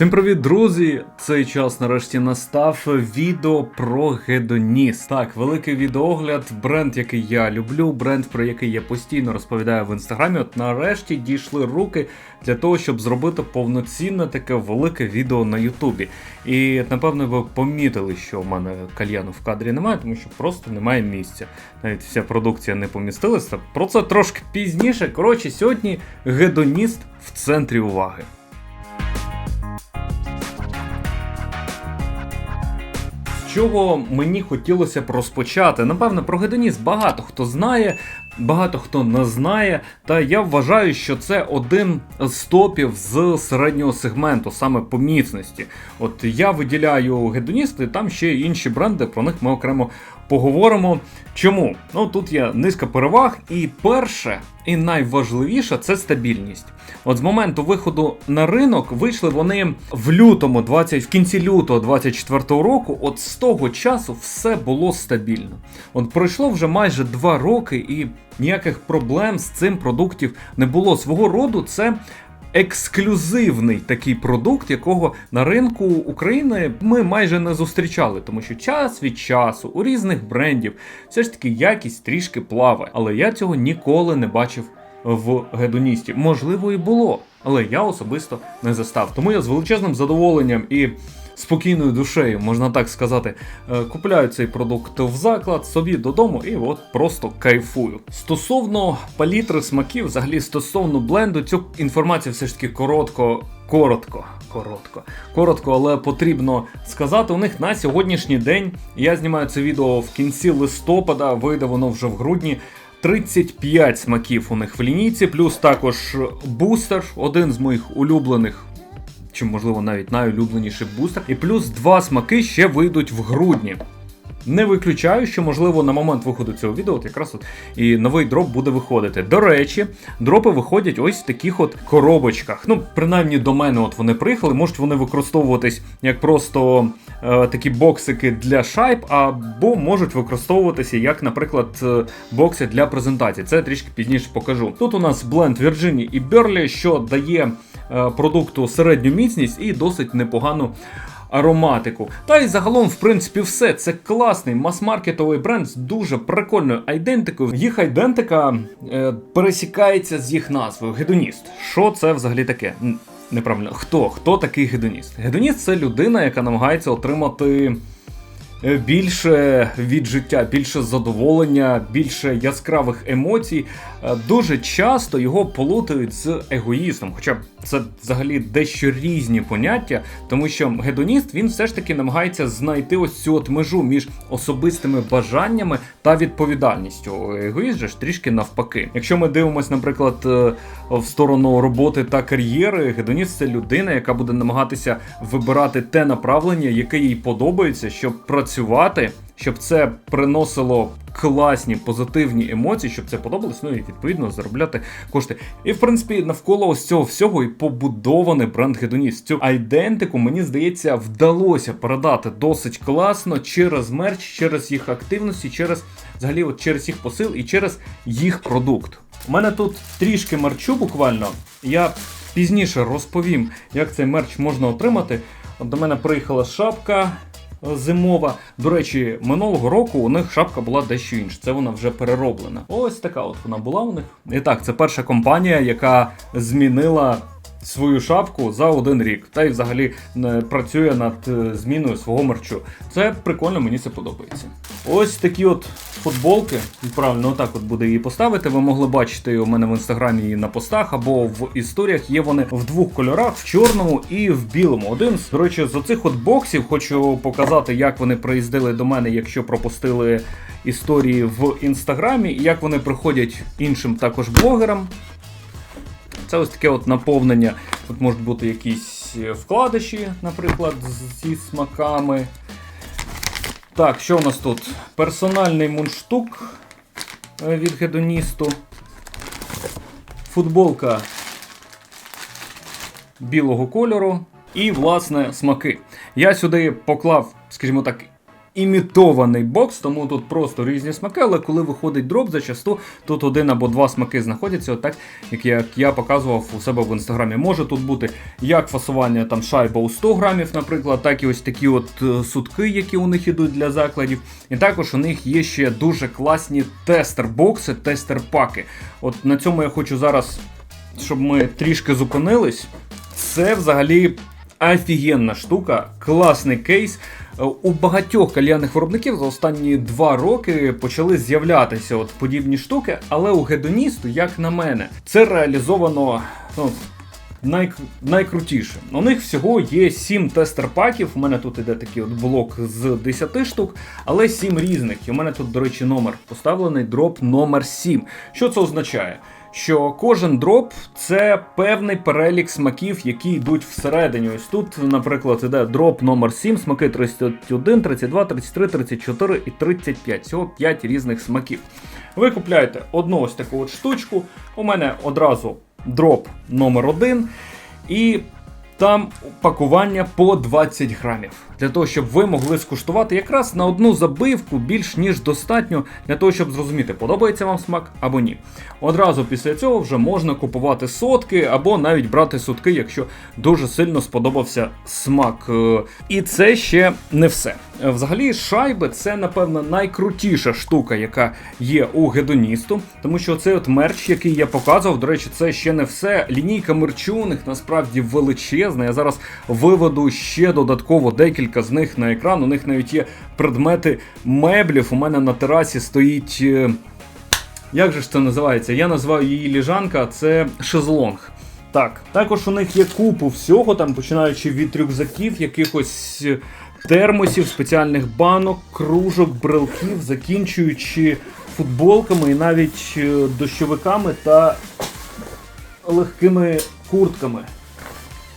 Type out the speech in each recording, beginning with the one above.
Всім привіт, друзі! Цей час нарешті настав відео про гедоніст. Так, великий відеогляд, бренд, який я люблю, бренд, про який я постійно розповідаю в інстаграмі. От нарешті дійшли руки для того, щоб зробити повноцінне таке велике відео на Ютубі. І напевно ви помітили, що в мене кальяну в кадрі немає, тому що просто немає місця. Навіть вся продукція не помістилася. Про це трошки пізніше. Коротше, сьогодні гедоніст в центрі уваги. Чого мені хотілося б розпочати? Напевно, про гедонізм багато хто знає, багато хто не знає. Та я вважаю, що це один з топів з середнього сегменту, саме по міцності. От я виділяю гедоніст, і там ще інші бренди, про них ми окремо поговоримо. Чому? Ну тут є низка переваг, і перше, і найважливіше це стабільність. От з моменту виходу на ринок вийшли вони в лютому, 20, в кінці лютого 24 року. От з того часу все було стабільно. От пройшло вже майже два роки, і ніяких проблем з цим продуктів не було. Свого роду це ексклюзивний такий продукт, якого на ринку України ми майже не зустрічали, тому що час від часу у різних брендів все ж таки якість трішки плаває. Але я цього ніколи не бачив в гедоністі. Можливо, і було, але я особисто не застав. Тому я з величезним задоволенням і спокійною душею, можна так сказати, е, купляю цей продукт в заклад собі додому і от просто кайфую. Стосовно палітри смаків, взагалі стосовно бленду, цю інформацію все ж таки коротко. Коротко, коротко, коротко, але потрібно сказати. У них на сьогоднішній день я знімаю це відео в кінці листопада, вийде воно вже в грудні. 35 смаків у них в лінійці, плюс також бустер, один з моїх улюблених, чи можливо навіть найулюбленіший бустер. І плюс два смаки ще вийдуть в грудні. Не виключаю, що можливо на момент виходу цього відео от якраз от і новий дроп буде виходити. До речі, дропи виходять ось в таких от коробочках. Ну, принаймні до мене от вони приїхали, можуть вони використовуватись як просто е, такі боксики для шайб, або можуть використовуватися як, наприклад, е, бокси для презентації. Це трішки пізніше покажу. Тут у нас бленд Virginia і Burley, що дає продукту середню міцність і досить непогану ароматику. Та й загалом, в принципі, все. Це класний мас-маркетовий бренд з дуже прикольною айдентикою. Їх айдентика е, пересікається з їх назвою Гедоніст. Що це взагалі таке? Неправильно, хто? Хто такий гедоніст? Гедоніст це людина, яка намагається отримати. Е, Більше від життя, більше задоволення, більше яскравих емоцій. Е, Дуже часто його плутають з егоїстом, хоча це взагалі дещо різні поняття, тому що гедоніст він все ж таки намагається знайти ось цю от межу між особистими бажаннями та відповідальністю. Егоїст же ж трішки навпаки. Якщо ми дивимося, наприклад, е, в сторону роботи та кар'єри, гедоніст це людина, яка буде намагатися вибирати те направлення, яке їй подобається, щоб працювати. Щоб це приносило класні позитивні емоції, щоб це подобалось, ну і відповідно заробляти кошти. І в принципі, навколо ось цього всього і побудований бренд Гедоніст. Цю айдентику, мені здається, вдалося передати досить класно через мерч, через їх активності, через взагалі от через їх посил і через їх продукт. У мене тут трішки мерчу буквально. Я пізніше розповім, як цей мерч можна отримати. От до мене приїхала шапка зимова. До речі, минулого року у них шапка була дещо інша. Це вона вже перероблена. Ось така от вона була у них. І так, це перша компанія, яка змінила. Свою шапку за один рік, та й взагалі не працює над е, зміною свого мерчу. Це прикольно, мені це подобається. Ось такі от футболки. Правильно, отак от буде її поставити. Ви могли бачити у мене в інстаграмі її на постах або в історіях. Є вони в двох кольорах: в чорному і в білому. Один з до речі, з оцих от боксів хочу показати, як вони приїздили до мене, якщо пропустили історії в інстаграмі, і як вони приходять іншим також блогерам. Це ось таке от наповнення. Тут можуть бути якісь е, вкладиші, наприклад, зі смаками. Так, що у нас тут? Персональний мундштук е, від гедоністу. Футболка білого кольору. І, власне, смаки. Я сюди поклав, скажімо так, імітований бокс, тому тут просто різні смаки, але коли виходить дроп, зачасту тут один або два смаки знаходяться, отак, як я, як я показував у себе в інстаграмі. Може тут бути як фасування там шайба у 100 грамів, наприклад, так і ось такі от е, сутки, які у них ідуть для закладів. І також у них є ще дуже класні тестер-бокси, тестер-паки. От на цьому я хочу зараз, щоб ми трішки зупинились. Це взагалі офігенна штука, класний кейс. Е, У багатьох кальянних виробників за останні два роки почали з'являтися от подібні штуки, але у гедоністу, як на мене, це реалізовано ну, най, найкрутіше. У них всього є 7 тестер-паків. У мене тут іде такий от блок з 10 штук, але 7 різних. І у мене тут, до речі, номер поставлений дроп номер 7. Що це означає? Що кожен дроп це певний перелік смаків, які йдуть всередині. Ось тут, наприклад, іде дроп номер 7, смаки 31, 32, 33, 34 і 35. Всього 5 різних смаків. Ви купляєте одну ось таку от штучку. У мене одразу дроп номер 1 і там пакування по 20 грамів. Для того, щоб ви могли скуштувати якраз на одну забивку більш ніж достатньо для того, щоб зрозуміти, подобається вам смак або ні. Одразу після цього вже можна купувати сотки або навіть брати сотки, якщо дуже сильно сподобався смак. Е, І це ще не все. Взагалі, шайби це, напевно, найкрутіша штука, яка є у гедоністу, тому що цей от мерч, який я показував, до речі, це ще не все. Лінійка мерчу у них насправді величезна. Я зараз виведу ще додатково декілька з них на екран. У них навіть є предмети меблів. У мене на терасі стоїть. е, Як же ж це називається? Я називаю її ліжанка, це шезлонг. Так, також у них є купу всього, там починаючи від рюкзаків, якихось е, термосів, спеціальних банок, кружок, брелків, закінчуючи футболками і навіть е, дощовиками та легкими куртками.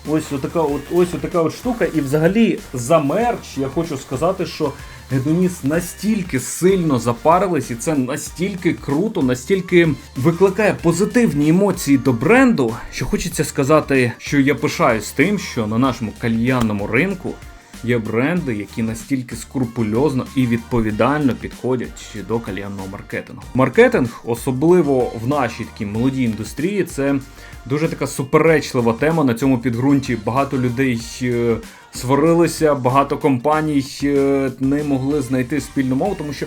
Ось отака от, ось отака от штука. І взагалі за мерч я хочу сказати, що Гедоніс настільки сильно запарились, і це настільки круто, настільки викликає позитивні емоції до бренду, що хочеться сказати, що я пишаюсь тим, що на нашому кальянному ринку є бренди, які настільки скрупульозно і відповідально підходять до кальянного маркетингу. Маркетинг, особливо в нашій такій молодій індустрії, це дуже така суперечлива тема на цьому підґрунті. Багато людей е, сварилися, багато компаній е, не могли знайти спільну мову, тому що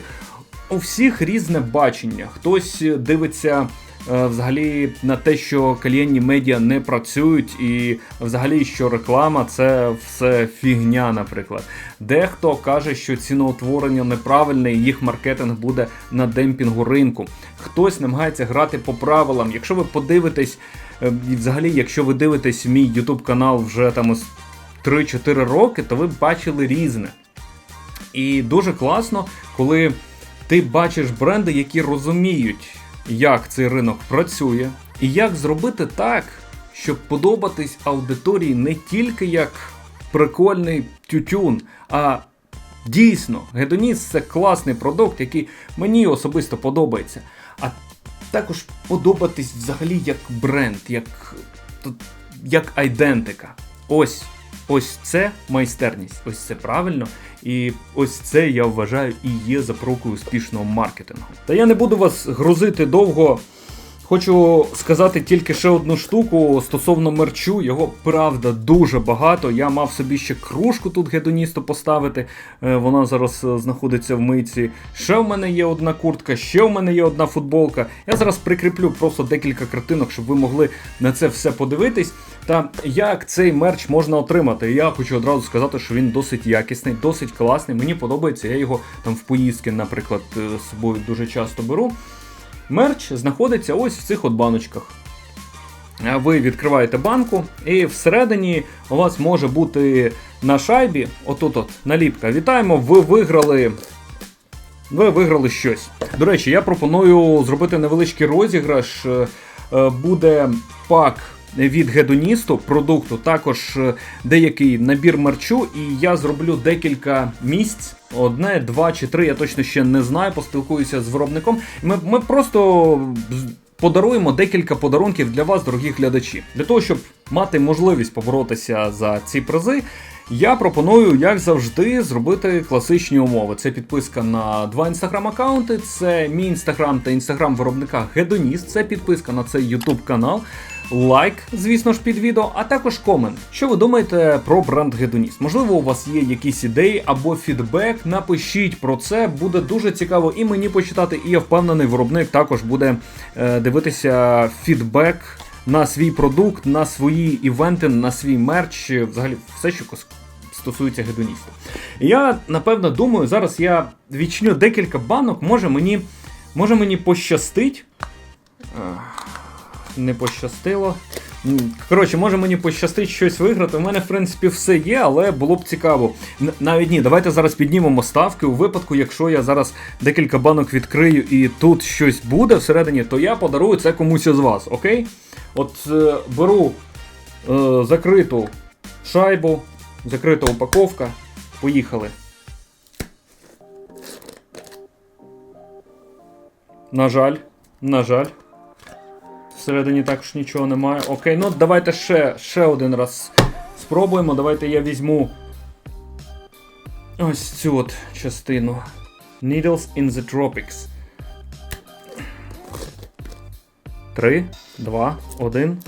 у всіх різне бачення. Хтось дивиться е, взагалі на те, що кальянні медіа не працюють, і взагалі, що реклама це все фігня, наприклад. Дехто каже, що ціноутворення неправильне, і їх маркетинг буде на демпінгу ринку. Хтось намагається грати по правилам. Якщо ви подивитесь, е, і взагалі, якщо ви дивитесь мій YouTube канал вже там 3-4 роки, то ви бачили різне. І дуже класно, коли ти бачиш бренди, які розуміють, як цей ринок працює, і як зробити так, щоб подобатись аудиторії не тільки як прикольний тютюн, а дійсно, Гедоніс це класний продукт, який мені особисто подобається. А також подобатись взагалі як бренд, як, як айдентика. Ось Ось це майстерність, ось це правильно, і ось це я вважаю і є запорукою успішного маркетингу. Та я не буду вас грузити довго. Хочу сказати тільки ще одну штуку стосовно мерчу. Його правда дуже багато. Я мав собі ще кружку тут гедоністу поставити. Е, Вона зараз е, знаходиться в митці. Ще в мене є одна куртка, ще в мене є одна футболка. Я зараз прикріплю просто декілька картинок, щоб ви могли на це все подивитись. Та як цей мерч можна отримати? Я хочу одразу сказати, що він досить якісний, досить класний. Мені подобається. Я його там в поїздки, наприклад, е, з собою дуже часто беру. Мерч знаходиться ось в цих от баночках. Ви відкриваєте банку, і всередині у вас може бути на шайбі, отут от наліпка. Вітаємо, ви виграли. Ви виграли щось. До речі, я пропоную зробити невеличкий розіграш. Е, Буде пак від гедоністу продукту, також е, деякий набір мерчу, і я зроблю декілька місць. Одне, два чи три, я точно ще не знаю, поспілкуюся з виробником. Ми, ми просто подаруємо декілька подарунків для вас, дорогі глядачі. Для того, щоб мати можливість поборотися за ці призи, Я пропоную, як завжди, зробити класичні умови. Це підписка на два інстаграм-аккаунти, це мій інстаграм та інстаграм виробника Гедоніст, це підписка на цей ютуб канал. Лайк, звісно ж, під відео, а також комент. Що ви думаєте про бренд Гедоніст? Можливо, у вас є якісь ідеї або фідбек. Напишіть про це, буде дуже цікаво і мені почитати, і я впевнений, виробник також буде е, дивитися фідбек на свій продукт, на свої івенти, на свій мерч, взагалі все, що стосується гедоніста. Я напевно думаю, зараз я відчиню декілька банок, може мені, може мені пощастить. Не пощастило. Коротше, може мені пощастить щось виграти. У мене, в принципі, все є, але було б цікаво. Навіть ні, давайте зараз піднімемо ставки. У випадку, якщо я зараз декілька банок відкрию і тут щось буде всередині, то я подарую це комусь із вас, окей? От е, беру е, закриту шайбу, закрита упаковка. Поїхали. На жаль, на жаль. Всередині також нічого немає. Окей, ну давайте ще, ще один раз спробуємо. Давайте я візьму ось цю от частину. Needles in the Tropics. Три, два, один.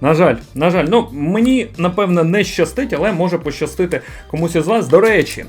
На жаль, на жаль, ну мені напевно не щастить, але може пощастити комусь із вас. До речі,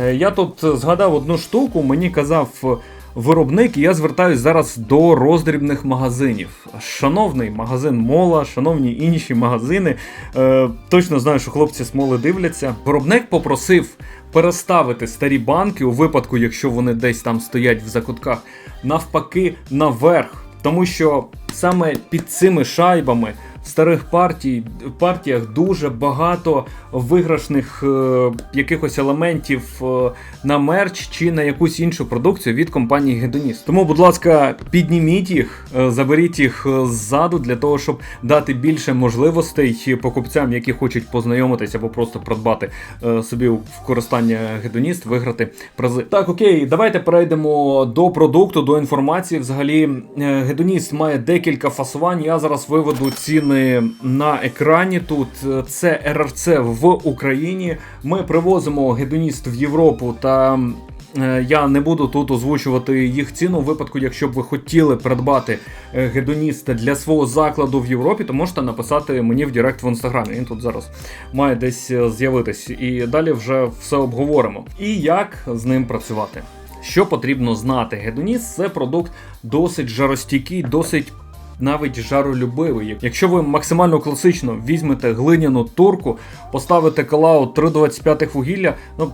е, я тут згадав одну штуку, мені казав виробник, і я звертаюсь зараз до роздрібних магазинів. Шановний магазин Мола, шановні інші магазини. Е, точно знаю, що хлопці смоли дивляться. Виробник попросив переставити старі банки у випадку, якщо вони десь там стоять в закутках, навпаки, наверх. Тому що саме під цими шайбами старих партій, партіях дуже багато виграшних е, якихось елементів е, на мерч чи на якусь іншу продукцію від компанії Гедоніст. Тому, будь ласка, підніміть їх, е, заберіть їх ззаду для того, щоб дати більше можливостей покупцям, які хочуть познайомитися або просто придбати е, собі в користання Гедоніст, виграти призи. Так, окей, давайте перейдемо до продукту, до інформації. Взагалі, е, Гедоніст має декілька фасувань. Я зараз виведу ціни на екрані. Тут Е, це РРЦ в Україні. Ми привозимо Гедоніст в Європу та. е, Я не буду тут озвучувати їх ціну. У випадку, якщо б ви хотіли придбати е, гедоніст для свого закладу в Європі, то можете написати мені в Директ в інстаграмі. Він тут зараз має десь з'явитись. І далі вже все обговоримо. І як з ним працювати. Що потрібно знати? Гедоніст це продукт досить жаростійкий, досить навіть жаролюбивий. Якщо ви максимально класично візьмете глиняну турку, поставите калаут 3,25 вугілля, ну.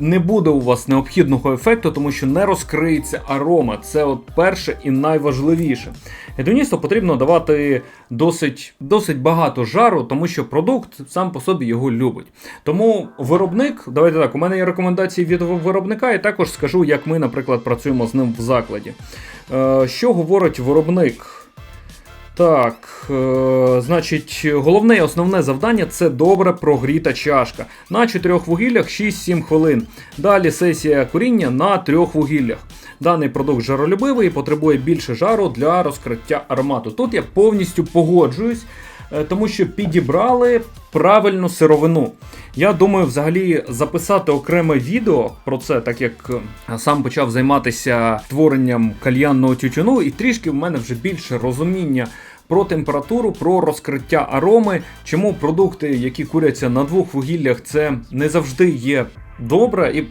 Не буде у вас необхідного ефекту, тому що не розкриється арома. Це от перше і найважливіше. Гедоністу потрібно давати досить, досить багато жару, тому що продукт сам по собі його любить. Тому виробник, давайте так, у мене є рекомендації від виробника, і також скажу, як ми, наприклад, працюємо з ним в закладі. Е, що говорить виробник? Так, е, значить, головне і основне завдання це добре прогріта чашка. На 4 вугіллях 6-7 хвилин. Далі сесія коріння на 3 вугіллях. Даний продукт жаролюбивий і потребує більше жару для розкриття аромату. Тут я повністю погоджуюсь, е, тому що підібрали правильну сировину. Я думаю, взагалі записати окреме відео про це, так як е, сам почав займатися творенням кальянного тютюну, і трішки в мене вже більше розуміння про температуру, про розкриття ароми, чому продукти, які куряться на двох вугіллях, це не завжди є добре. І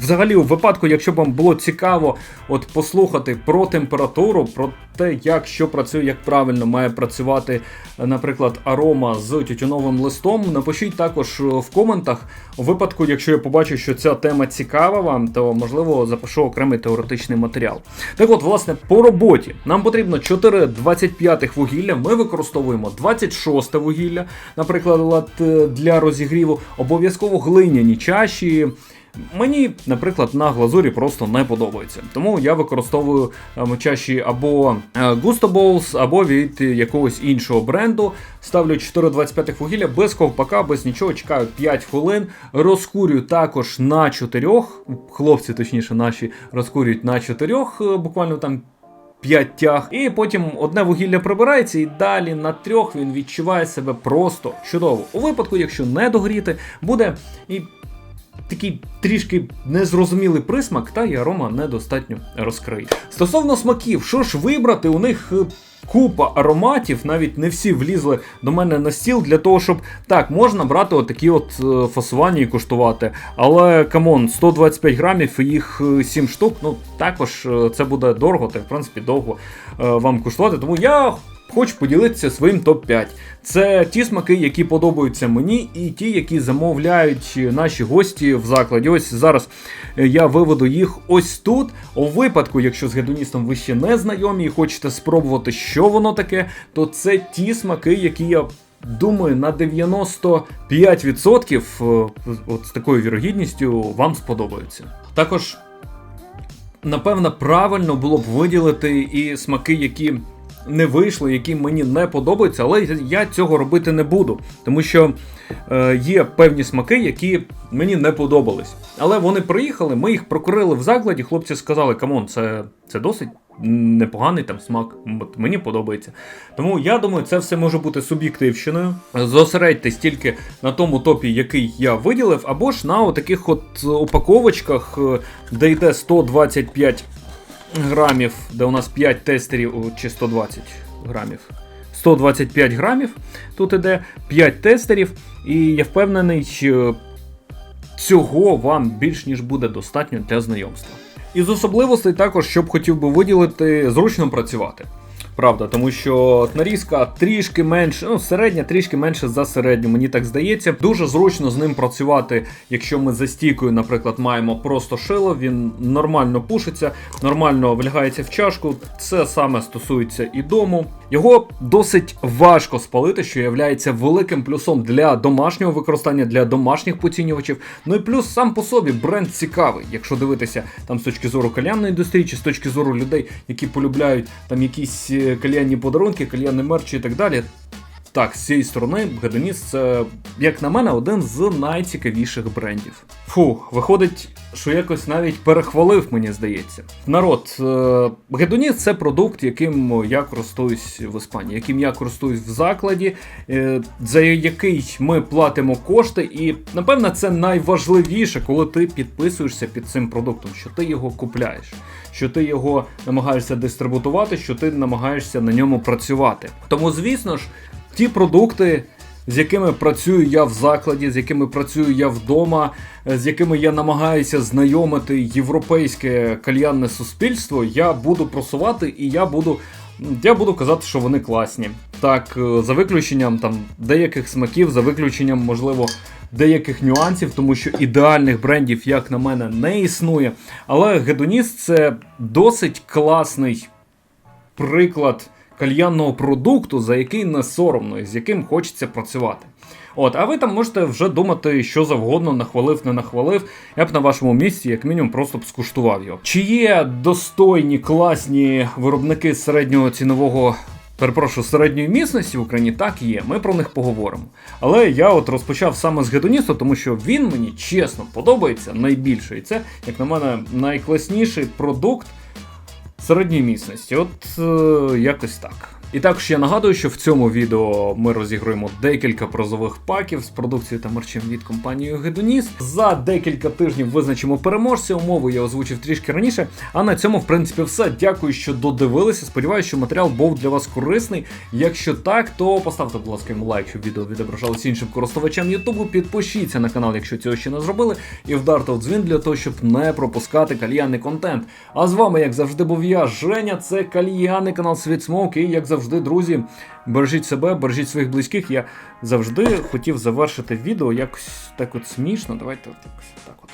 взагалі, у випадку, якщо б вам було цікаво от послухати про температуру, про те, як що працює, як правильно має працювати, е, наприклад, арома з тютюновим листом, напишіть також е, в коментах. У випадку, якщо я побачу, що ця тема цікава вам, то можливо запишу окремий теоретичний матеріал. Так от, власне, по роботі нам потрібно 4 25 вугілля. Ми використовуємо 26 вугілля, наприклад, е, для розігріву, обов'язково глиняні чаші. Мені, наприклад, на глазурі просто не подобається. Тому я використовую ем, чаші або е, Gusto Bowls, або від якогось іншого бренду. Ставлю 4,25 вугілля без ковпака, без нічого, чекаю 5 хвилин. Розкурюю також на 4. Хлопці, точніше, наші розкурюють на 4, буквально там 5 тяг, і потім одне вугілля прибирається, і далі на трьох він відчуває себе просто чудово. У випадку, якщо не догріти, буде і такий трішки незрозумілий присмак, та й арома недостатньо розкриє. Стосовно смаків, що ж вибрати, у них. е, Купа ароматів, навіть не всі влізли до мене на стіл для того, щоб так, можна брати отакі от е, фасування і куштувати. Але камон, 125 грамів їх 7 штук. Ну також е, це буде дорого, та в принципі довго е, вам куштувати. Тому я хочу поділитися своїм топ-5. Це ті смаки, які подобаються мені, і ті, які замовляють наші гості в закладі. Ось зараз е, я виведу їх ось тут. У випадку, якщо з гедоністом ви ще не знайомі і хочете спробувати, що воно таке, то це ті смаки, які я. Думаю, на 95% е, от з такою вірогідністю вам сподобаються. Також, напевно, правильно було б виділити і смаки, які не вийшли, які мені не подобаються, але я цього робити не буду, тому що е, є певні смаки, які мені не подобались. Але вони приїхали, ми їх прокурили в закладі. Хлопці сказали: камон, це, це досить непоганий там смак. От мені подобається. Тому я думаю, це все може бути суб'єктивщиною. Зосередьтесь тільки на тому топі, який я виділив, або ж на таких от упаковочках, е, де йде 125 грамів, де у нас 5 тестерів, чи 120 грамів. 125 грамів. Тут іде 5 тестерів, і я впевнений, що цього вам більш ніж буде достатньо для знайомства. Із особливостей також, що б хотів би виділити, зручно працювати. Правда, тому що нарізка трішки менше, ну середня трішки менше за середню, мені так здається. Дуже зручно з ним працювати, якщо ми за стійкою, наприклад, маємо просто шило, він нормально пушиться, нормально влягається в чашку. Це саме стосується і дому. Його досить важко спалити, що є великим плюсом для домашнього використання, для домашніх поцінювачів. Ну і плюс сам по собі бренд цікавий, якщо дивитися там з точки зору кальянної індустрії, чи з точки зору людей, які полюбляють там якісь кальянні подарунки, кальянний мерч і так далі. Так, з цієї сторони, Гедоніс це, як на мене, один з найцікавіших брендів. Фу, виходить, що якось навіть перехвалив, мені здається. Народ, е, Гедоніс це продукт, яким я користуюсь в Іспанії, яким я користуюсь в закладі, е, за який ми платимо кошти, і напевно це найважливіше, коли ти підписуєшся під цим продуктом, що ти його купляєш, що ти його намагаєшся дистрибутувати, що ти намагаєшся на ньому працювати. Тому, звісно ж, ті продукти. З якими працюю я в закладі, з якими працюю я вдома, е, з якими я намагаюся знайомити європейське кальянне суспільство, я буду просувати і я буду я буду казати, що вони класні. Так, е, за виключенням там деяких смаків, за виключенням, можливо, деяких нюансів, тому що ідеальних брендів, як на мене, не існує. Але Гедоніс це досить класний приклад кальянного продукту, за який не соромно і з яким хочеться працювати. От, а ви там можете вже думати, що завгодно, нахвалив, не нахвалив. Я б на вашому місці, як мінімум, просто б скуштував його. Чи є достойні, класні виробники середнього цінового. Перепрошую, середньої міцності в Україні так є, ми про них поговоримо. Але я от розпочав саме з Гедоністу, тому що він мені чесно подобається найбільше. І це, як на мене, найкласніший продукт середньої міцності. От е, якось так. І також я нагадую, що в цьому відео ми розігруємо декілька прозових паків з продукцією та мерчем від компанії Гедоніс. За декілька тижнів визначимо переможця. Умови я озвучив трішки раніше. А на цьому, в принципі, все. Дякую, що додивилися. Сподіваюся, що матеріал був для вас корисний. Якщо так, то поставте, будь ласка, йому лайк, щоб відео відображалося іншим користувачам Ютубу. Підпишіться на канал, якщо цього ще не зробили, і вдарте у дзвін для того, щоб не пропускати кальянний контент. А з вами, як завжди, був я, Женя. Це кальянний канал Світ Смок. І як завжди, друзі, бережіть себе, бережіть своїх близьких. Я завжди хотів завершити відео якось так от смішно. Давайте так от.